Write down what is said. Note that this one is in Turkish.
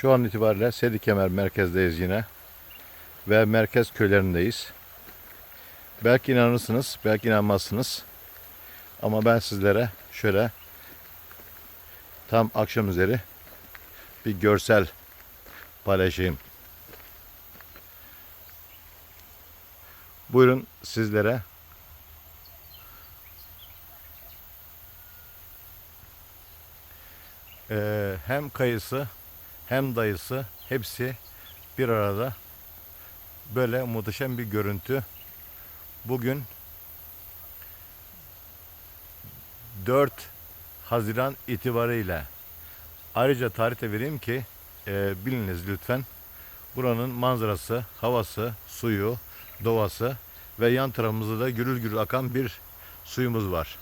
Şu an itibariyle Sedi Kemer merkezdeyiz yine. Ve merkez köylerindeyiz. Belki inanırsınız, belki inanmazsınız. Ama ben sizlere şöyle tam akşam üzeri bir görsel paylaşayım. Buyurun sizlere Ee, hem kayısı hem dayısı hepsi bir arada böyle muhteşem bir görüntü. Bugün 4 Haziran itibariyle ayrıca tarihte vereyim ki e, biliniz lütfen buranın manzarası, havası, suyu, doğası ve yan tarafımızda da gürül gürül akan bir suyumuz var.